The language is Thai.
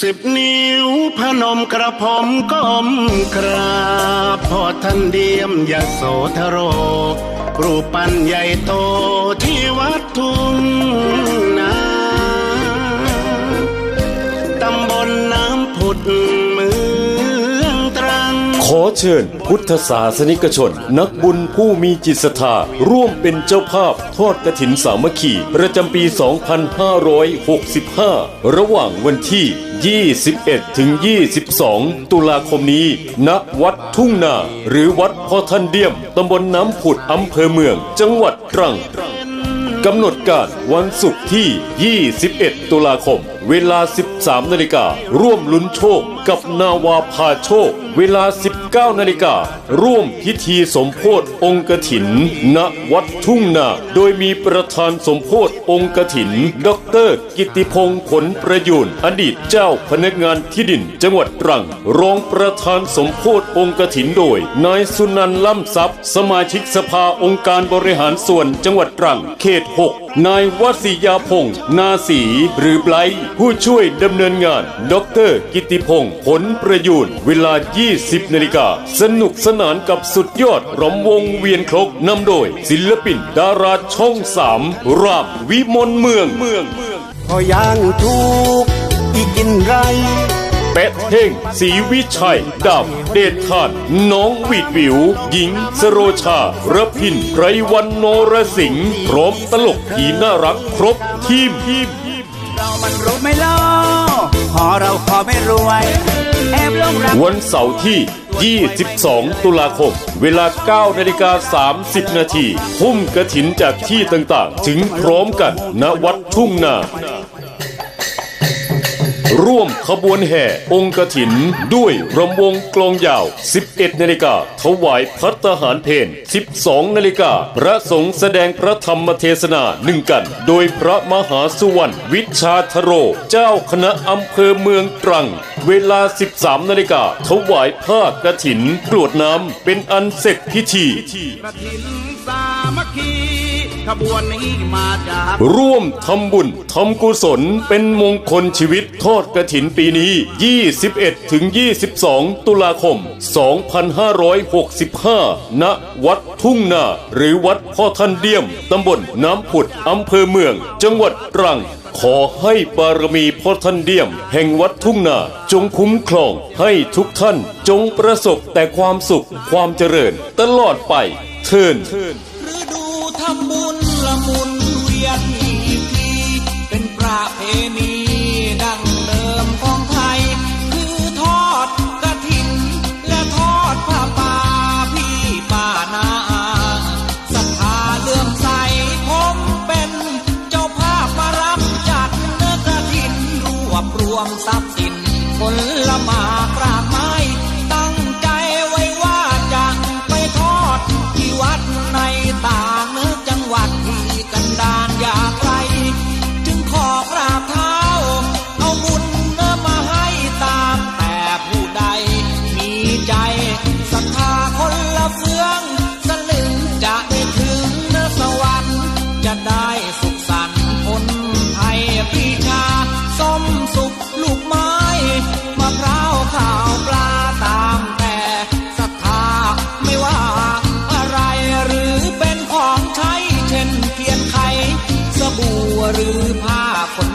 สิบนิ้วพนมกระผมก้มกราบพ่อท่านเดียมยโสธโร รูปปั้นใหญ่โตที่วัดทุ่งนาตำบลน้ำผุด อเชิญพุทธศาสนิกชน นักบุญผู้มีจิตศรัทธาร่วมเป็นเจ้าภาพทอดกระถินสามัคคีประจำปี 2565 ระหว่างวันที่ 21 ถึง 22 ตุลาคมนี้ ณ วัดทุ่งนา หรือวัดพ่อท่านเดียม ตำบลน้ำผุดอำเภอเมือง จังหวัดตรังกำหนดการวันศุกร์ที่ 21 ตุลาคม เวลา 13นาฬิการ่วมลุ้นโชคกับนาวาพาโชค เวลา 19นาฬิการ่วมพิธีสมโพธิองค์กถิน ณวัดทุ่งนา โดยมีประธานสมโพธิองค์กถิน ดร กิติพงศ์ผลประยูนอดีตเจ้าพนักงานที่ดิน จังหวัดตรัง รองประธานสมโพธิองค์กถินโดย นายสุนันท์ล่ำทรัพย์สมาชิกสภาองค์การบริหารส่วนจังหวัดตรัง เขต 6 นายวสิยาพงศ์นาสีหรือไบรท์ผู้ช่วยดำเนินงาน ดร กิติพงศ์ผลประยูนเวลา 20นาฬิกาสนุกสนานกับสุดยอดรำวงเวียนครกนำโดย ศิลปิน ดาราช่องสามรามวิมลเมืองเมืองพอย่างทุกอีกินไร แปะเท่งศรีวิชัยดาบเดชทานน้องหวีดวิว หญิงสโรชาระพินไรวันโนรสิงห์พร้อมตลกที่น่ารักครบทีมทีมเรามันรู้ไม่ล่อพอเราขอไม่รวยแอบหลงรักวันเสาร์ที่ 22 ตุลาคม เวลา 9 นาฬิกา 30 นาที พุ่มกระถินจากที่ต่างๆ ถึงพร้อมกันณวัดทุ่งนา ร่วมขบวนแห่องค์กถิน ด้วยรำวงกลองยาว 11 นาฬิกาถวายพัตตาหารเพน12 นาฬิกาพระสงฆ์แสดงพระธรรมเทศนาหนึ่งกัน โดยพระมหาสุวรรณวิชาทโร เจ้าคณะอำเภอเมืองตรัง เวลา 13 นาฬิกาถวายผ้ากระถินกรวดน้ำเป็นอันเสร็จพิธีกระถินสามัคคี ขบวนนี้มาจากร่วมทำบุญทำกุศลเป็นมงคลชีวิตทอดกระถินปีนี้ 21ถึง22 ตุลาคม 2565 ณ วัดทุ่งนา หรือวัดพ่อท่านเดียม ตำบลน้ำผุด อำเภอเมือง จังหวัดตรังขอให้บารมีพ่อท่านเดียม แห่งวัดทุ่งนาจงคุ้มครอง ให้ทุกท่านจงประสบแต่ความสุขความเจริญ ตลอดไปเทินฤดูทำบุญ วมทรัพย์สินผละมากรากไม้ตั้งใจไว้ว่าจะไปทอดที่วัดในต่างจังหวัดที่กันดานอยากไรจึงขอกราบเท้า เอาบุญเนื้อมาให้ตามแต่ผู้ใดมีใจ หรือผ้าคน